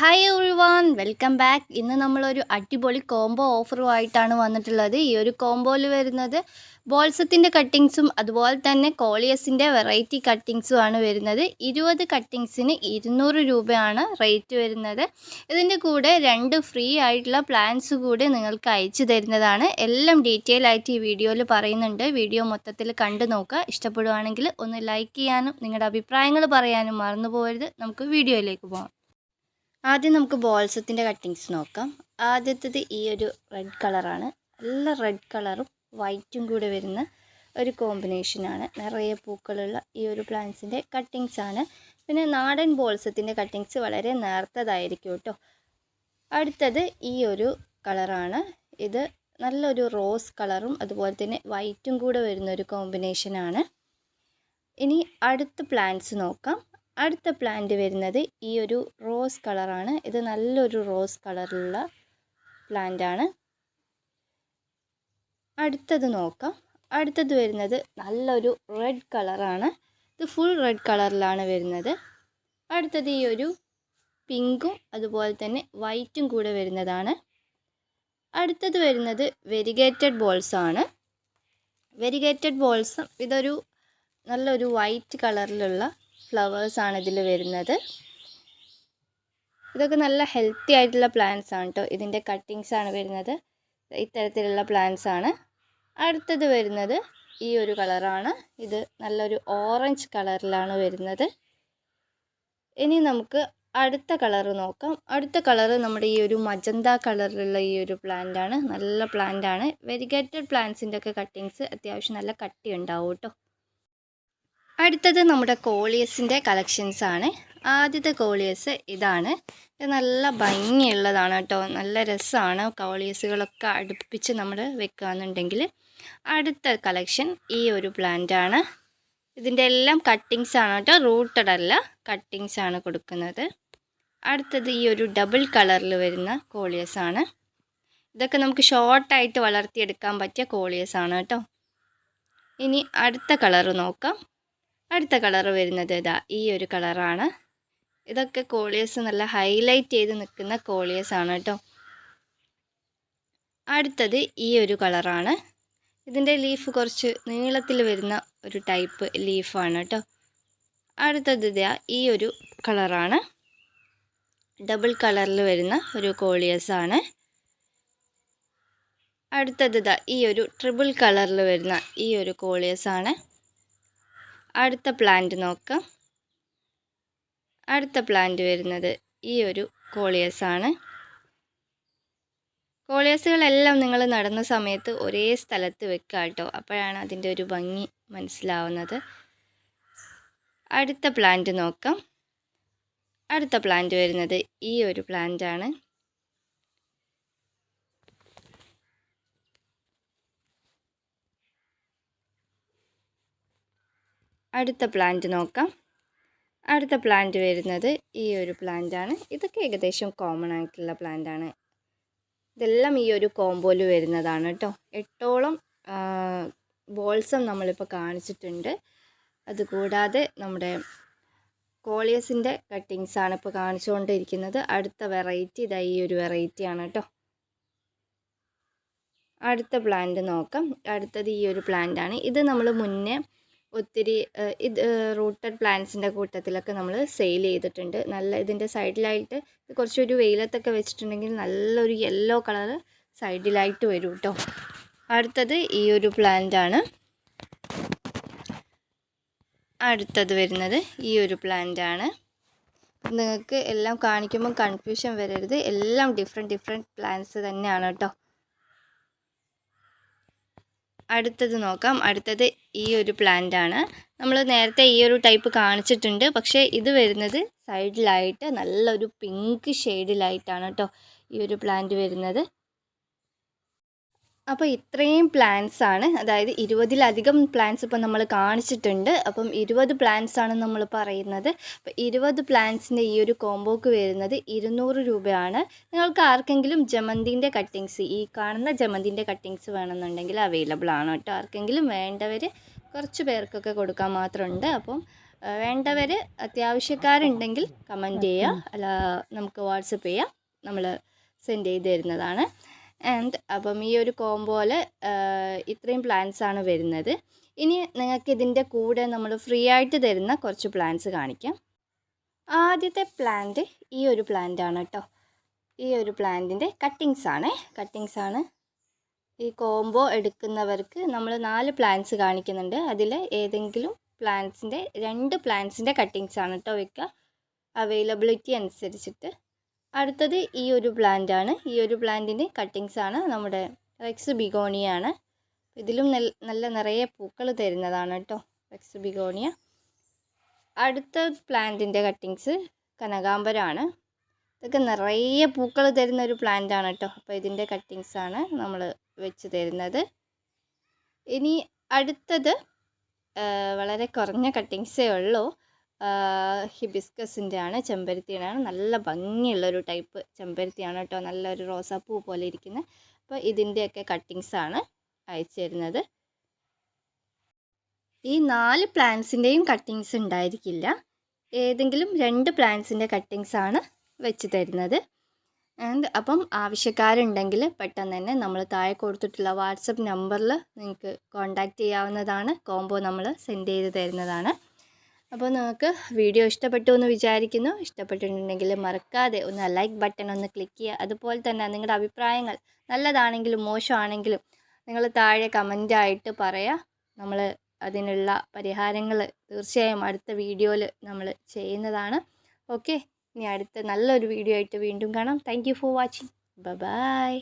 Hi everyone welcome back ഇന്ന് നമ്മളൊരു അടിപൊളി കോംബോ ഓഫറുമായിട്ടാണ് വന്നിട്ടുള്ളത്. ഈ ഒരു കോംബോയിൽ വരുന്നത് ബോൾസത്തിന്റെ കട്ടിങ്സും അതുപോലെ തന്നെ കോളിയസിന്റെ വെറൈറ്റി കട്ടിങ്സും ആണ് വരുന്നത്. ഇരുപത് കട്ടിങ്സിന് ഇരുന്നൂറ് രൂപയാണ് റേറ്റ് വരുന്നത്. ഇതിന്റെ കൂടെ രണ്ട് ഫ്രീ ആയിട്ടുള്ള പ്ലാൻസ് കൂടി നിങ്ങൾക്ക് അയച്ചു തരുന്നതാണ്. എല്ലാം ഡീറ്റെയിൽ ആയിട്ട് ഈ വീഡിയോയിൽ പറയുന്നുണ്ട്. വീഡിയോ മൊത്തത്തിൽ കണ്ടു നോക്കുക. ഇഷ്ടപ്പെടുവാണെങ്കിൽ ഒന്ന് ലൈക്ക് ചെയ്യാനും നിങ്ങളുടെ അഭിപ്രായങ്ങൾ പറയാനും മറന്നു പോകരുത് നമുക്ക് വീഡിയോയിലേക്ക് പോകാം ആദ്യം നമുക്ക് ബോൾസത്തിന്റെ കട്ടിങ്സ് നോക്കാം. ആദ്യത്തേത് ഈ ഒരു റെഡ് കളറാണ് നല്ല റെഡ് കളറും വൈറ്റും കൂടെ വരുന്ന ഒരു കോമ്പിനേഷനാണ് നിറയെ പൂക്കളുള്ള ഈ ഒരു പ്ലാന്റ്സിന്റെ കട്ടിങ്സ് ആണ്. പിന്നെ നാടൻ ബോൾസത്തിന്റെ കട്ടിങ്സ് വളരെ നേർത്തതായിരിക്കും കേട്ടോ. അടുത്തത് ഈ ഒരു കളറാണ് ഇത് നല്ലൊരു റോസ് കളറും അതുപോലെ തന്നെ വൈറ്റും കൂടെ വരുന്ന ഒരു കോമ്പിനേഷനാണ് ഇനി അടുത്ത പ്ലാന്റ്സ് നോക്കാം. അടുത്ത പ്ലാന്റ് വരുന്നത് ഈ ഒരു റോസ് കളറാണ് ഇത് നല്ലൊരു റോസ് കളറിലുള്ള പ്ലാന്റ് ആണ്. അടുത്തത് നോക്കാം. അടുത്തത് വരുന്നത് നല്ലൊരു റെഡ് കളറാണ് ഇത് ഫുൾ റെഡ് കളറിലാണ് വരുന്നത്. അടുത്തത് ഈ ഒരു പിങ്കും അതുപോലെ തന്നെ വൈറ്റും കൂടെ വരുന്നതാണ്. അടുത്തത് വരുന്നത് വെരിഗേറ്റഡ് ബോൾസ് ആണ്. വെരിഗേറ്റഡ് ബോൾസും ഇതൊരു നല്ലൊരു വൈറ്റ് കളറിലുള്ള ഫ്ലവേഴ്സാണ് ഇതിൽ വരുന്നത്. ഇതൊക്കെ നല്ല ഹെൽത്തി ആയിട്ടുള്ള പ്ലാന്റ്സ് ആണ് കേട്ടോ ഇതിന്റെ കട്ടിങ്സ് ആണ് വരുന്നത്. ഇത്തരത്തിലുള്ള പ്ലാന്റ്സ് ആണ്. അടുത്തത് വരുന്നത് ഈ ഒരു കളറാണ് ഇത് നല്ലൊരു ഓറഞ്ച് കളറിലാണ് വരുന്നത്. ഇനി നമുക്ക് അടുത്ത കളർ നോക്കാം. അടുത്ത കളർ നമ്മുടെ ഈ ഒരു മജന്ത കളറിലുള്ള ഈ ഒരു പ്ലാന്റ് ആണ്. നല്ല പ്ലാന്റ് ആണ്. വെരിഗേറ്റഡ് പ്ലാന്റ്സിന്റെ ഒക്കെ കട്ടിങ്സ് അത്യാവശ്യം നല്ല കട്ടി ഉണ്ടാവും കേട്ടോ അടുത്തത് നമ്മുടെ കോളിയസിന്റെ കളക്ഷൻസ് ആണ്. ആദ്യത്തെ കോളിയസ് ഇതാണ്. ഇത് നല്ല ഭംഗിയുള്ളതാണ് കേട്ടോ. നല്ല രസമാണ് കോളിയസുകളൊക്കെ അടുപ്പിച്ച് നമ്മൾ വെക്കുകയെന്നുണ്ടെങ്കിൽ അടുത്ത കളക്ഷൻ ഈ ഒരു പ്ലാന്റ് ആണ്. ഇതിന്റെ എല്ലാം കട്ടിങ്സ് ആണ് കേട്ടോ. റൂട്ടഡല്ല കട്ടിങ്സ് ആണ് കൊടുക്കുന്നത്. അടുത്തത് ഈ ഒരു ഡബിൾ കളറിൽ വരുന്ന കോളിയസ് ആണ്. ഇതൊക്കെ നമുക്ക് ഷോർട്ടായിട്ട് വളർത്തിയെടുക്കാൻ പറ്റിയ കോളിയസ് ആണ് കേട്ടോ. ഇനി അടുത്ത കളർ നോക്കാം. അടുത്ത കളർ വരുന്നത് ഇതാ ഈ ഒരു കളറാണ്. ഇതൊക്കെ കോളിയസ് നല്ല ഹൈലൈറ്റ് ചെയ്ത് നിൽക്കുന്ന കോളിയസ് ആണ് കേട്ടോ. അടുത്തത് ഈ ഒരു കളറാണ്. ഇതിന്റെ ലീഫ് കുറച്ച് നീളത്തിൽ വരുന്ന ഒരു ടൈപ്പ് ലീഫാണ് കേട്ടോ. അടുത്തത് ഇതാ ഈ ഒരു കളറാണ്. ഡബിൾ കളറിൽ വരുന്ന ഒരു കോളിയസ് ആണ്. അടുത്തത് ഇതാ ഈ ഒരു ട്രിപ്പിൾ കളറിൽ വരുന്ന ഈ ഒരു കോളിയസ് ആണ്. അടുത്ത പ്ലാന്റ് നോക്കാം. അടുത്ത പ്ലാന്റ് വരുന്നത് ഈ ഒരു കോളിയസ് ആണ്. കോളിയസുകളെല്ലാം നിങ്ങൾ നടന്ന സമയത്ത് ഒരേ സ്ഥലത്ത് വെക്കുക കേട്ടോ അപ്പോഴാണ് അതിന്റെ ഒരു ഭംഗി മനസ്സിലാവുന്നത്. അടുത്ത പ്ലാന്റ് നോക്കാം. അടുത്ത പ്ലാന്റ് വരുന്നത് ഈ ഒരു പ്ലാന്റ് അടുത്ത പ്ലാന്റ് നോക്കാം. അടുത്ത പ്ലാന്റ് വരുന്നത് ഈ ഒരു ആണ്. ഇതൊക്കെ ഏകദേശം കോമൺ ആയിട്ടുള്ള ആണ്. ഇതെല്ലാം ഈ ഒരു കോമ്പോയിൽ വരുന്നതാണ് കേട്ടോ എട്ടോളം ബോൾസം നമ്മളിപ്പോൾ കാണിച്ചിട്ടുണ്ട്. അതുകൂടാതെ നമ്മുടെ കോളിയസിന്റെ കട്ടിങ്സ് ആണ് ഇപ്പോൾ കാണിച്ചുകൊണ്ടിരിക്കുന്നത് അടുത്ത വെറൈറ്റി ഇതാ ഈ ഒരു വെറൈറ്റിയാണ് കേട്ടോ അടുത്ത പ്ലാന്റ് നോക്കാം. അടുത്തത് ഈ ഒരു പ്ലാന്റ് ആണ്. ഇത് നമ്മൾ മുന്നേ ഒത്തിരി ഇത് റൂട്ടഡ് പ്ലാന്റ്സിന്റെ കൂട്ടത്തിലൊക്കെ നമ്മൾ സെയിൽ ചെയ്തിട്ടുണ്ട്. നല്ല ഇതിന്റെ സൈഡിലായിട്ട് കുറച്ചൊരു വെയിലത്തൊക്കെ വെച്ചിട്ടുണ്ടെങ്കിൽ നല്ലൊരു യെല്ലോ കളർ സൈഡിലായിട്ട് വരും കേട്ടോ അടുത്തത് ഈ ഒരു പ്ലാന്റ് ആണ്. അടുത്തത് വരുന്നത് ഈ ഒരു പ്ലാന്റ് ആണ്. നിങ്ങൾക്ക് എല്ലാം കാണിക്കുമ്പോൾ കൺഫ്യൂഷൻ വരരുത്. എല്ലാം ഡിഫറെന്റ് ഡിഫറെന്റ് പ്ലാന്റ്സ് തന്നെയാണ് കേട്ടോ അടുത്തത് നോക്കാം. അടുത്തത് ഈ ഒരു പ്ലാന്റ് ആണ്. നമ്മൾ നേരത്തെ ഈ ഒരു ടൈപ്പ് കാണിച്ചിട്ടുണ്ട്. പക്ഷേ ഇത് വരുന്നത് സൈഡിലായിട്ട് നല്ലൊരു പിങ്ക് ഷെയ്ഡിലായിട്ടാണ് കേട്ടോ ഈ ഒരു പ്ലാന്റ് വരുന്നത്. അപ്പോൾ ഇത്രയും പ്ലാന്റ്സ് ആണ്. അതായത് ഇരുപതിലധികം പ്ലാന്റ്സ് ഇപ്പോൾ നമ്മൾ കാണിച്ചിട്ടുണ്ട്. അപ്പം ഇരുപത് പ്ലാന്റ്സ് ആണ് നമ്മൾ പറയുന്നത്. അപ്പോൾ ഇരുപത് പ്ലാൻസിന്റെ ഈ ഒരു കോംബോക്ക് വരുന്നത് ഇരുന്നൂറ് രൂപയാണ്. നിങ്ങൾക്ക് ആർക്കെങ്കിലും ജമന്തിന്റെ കട്ടിങ്സ് ഈ കാണുന്ന ജമന്തിന്റെ കട്ടിങ്സ് വേണമെന്നുണ്ടെങ്കിൽ അവൈലബിൾ ആണ് കേട്ടോ. ആർക്കെങ്കിലും വേണ്ടവർ കുറച്ച് പേർക്കൊക്കെ കൊടുക്കാൻ മാത്രമുണ്ട്. അപ്പം വേണ്ടവർ അത്യാവശ്യക്കാരുണ്ടെങ്കിൽ കമന്റ് ചെയ്യുക അല്ല നമുക്ക് വാട്സപ്പ് ചെയ്യുക നമ്മൾ സെൻഡ് ചെയ്ത് തരുന്നതാണ്. ആൻഡ് അപ്പം ഈ ഒരു കോംബോയിൽ ഇത്രയും പ്ലാൻസ് ആണ് വരുന്നത്. ഇനി നിങ്ങൾക്ക് ഇതിന്റെ കൂടെ നമ്മൾ ഫ്രീ ആയിട്ട് തരുന്ന കുറച്ച് പ്ലാൻസ് കാണിക്കാം. ആദ്യത്തെ പ്ലാന്റ് ഈ ഒരു പ്ലാന്റ് ആണ് കേട്ടോ ഈ ഒരു പ്ലാന്റിന്റെ കട്ടിങ്സ് ആണ്. കട്ടിങ്സ് ആണ്. ഈ കോംബോ എടുക്കുന്നവർക്ക് നമ്മൾ നാല് പ്ലാന്റ്സ് കാണിക്കുന്നുണ്ട്. അതിൽ ഏതെങ്കിലും പ്ലാന്റ്സിന്റെ രണ്ട് പ്ലാന്റ്സിന്റെ കട്ടിങ്സ് ആണ് കേട്ടോ വയ്ക്കുക അവൈലബിലിറ്റി അനുസരിച്ചിട്ട്. അടുത്തത് ഈ ഒരു പ്ലാന്റ് ആണ്. ഈ ഒരു പ്ലാന്റിന്റെ കട്ടിങ്സ് ആണ് നമ്മുടെ റെക്സ് ബിഗോണിയാണ് ഇതിലും നല്ല നിറയെ പൂക്കൾ തരുന്നതാണ് കേട്ടോ റെക്സ് ബിഗോണിയ അടുത്ത പ്ലാന്റിന്റെ കട്ടിങ്സ് കനകാംബരമാണ് ഇതൊക്കെ നിറയെ പൂക്കൾ തരുന്ന ഒരു പ്ലാന്റ് ആണ് കേട്ടോ അപ്പോൾ ഇതിന്റെ കട്ടിങ്സ് ആണ് നമ്മൾ വെച്ച് തരുന്നത്. ഇനി അടുത്തത് വളരെ കുറഞ്ഞ കട്ടിങ്സേ ഉള്ളൂ. ഹിബിസ്കസിന്റെ ആണ് ചെമ്പരത്തിയാണ് നല്ല ഭംഗിയുള്ളൊരു ടൈപ്പ് ചെമ്പരത്തിയാണ് കേട്ടോ. നല്ലൊരു റോസാപ്പൂ പോലെ ഇരിക്കുന്നത് അപ്പോൾ ഇതിന്റെയൊക്കെ കട്ടിങ്സാണ് അയച്ചു തരുന്നത്. ഈ നാല് പ്ലാന്റ്സിന്റെയും കട്ടിങ്സ് ഉണ്ടായിരിക്കില്ല. ഏതെങ്കിലും രണ്ട് പ്ലാന്റ്സിന്റെ കട്ടിങ്സ് ആണ് വെച്ച് തരുന്നത്. ആൻഡ് അപ്പം ആവശ്യക്കാരുണ്ടെങ്കിൽ പെട്ടെന്ന് തന്നെ നമ്മൾ താഴെ കൊടുത്തിട്ടുള്ള വാട്സപ്പ് നമ്പറിൽ നിങ്ങൾക്ക് കോൺടാക്റ്റ് ചെയ്യാവുന്നതാണ്. കോംബോ നമ്മൾ സെൻഡ് ചെയ്ത് തരുന്നതാണ്. അപ്പോൾ നിങ്ങൾക്ക് വീഡിയോ ഇഷ്ടപ്പെട്ടു എന്ന് വിചാരിക്കുന്നു. ഇഷ്ടപ്പെട്ടിട്ടുണ്ടെങ്കിൽ മറക്കാതെ ഒന്ന് ലൈക്ക് ബട്ടൺ ഒന്ന് ക്ലിക്ക് ചെയ്യുക. അതുപോലെ തന്നെ നിങ്ങളുടെ അഭിപ്രായങ്ങൾ നല്ലതാണെങ്കിലും മോശമാണെങ്കിലും നിങ്ങൾ താഴെ കമന്റായിട്ട് പറയാം. നമ്മൾ അതിനുള്ള പരിഹാരങ്ങൾ തീർച്ചയായും അടുത്ത വീഡിയോയിൽ നമ്മൾ ചെയ്യുന്നതാണ്. ഓക്കെ ഇനി അടുത്ത നല്ലൊരു വീഡിയോ ആയിട്ട് വീണ്ടും കാണാം. Thank for watching bye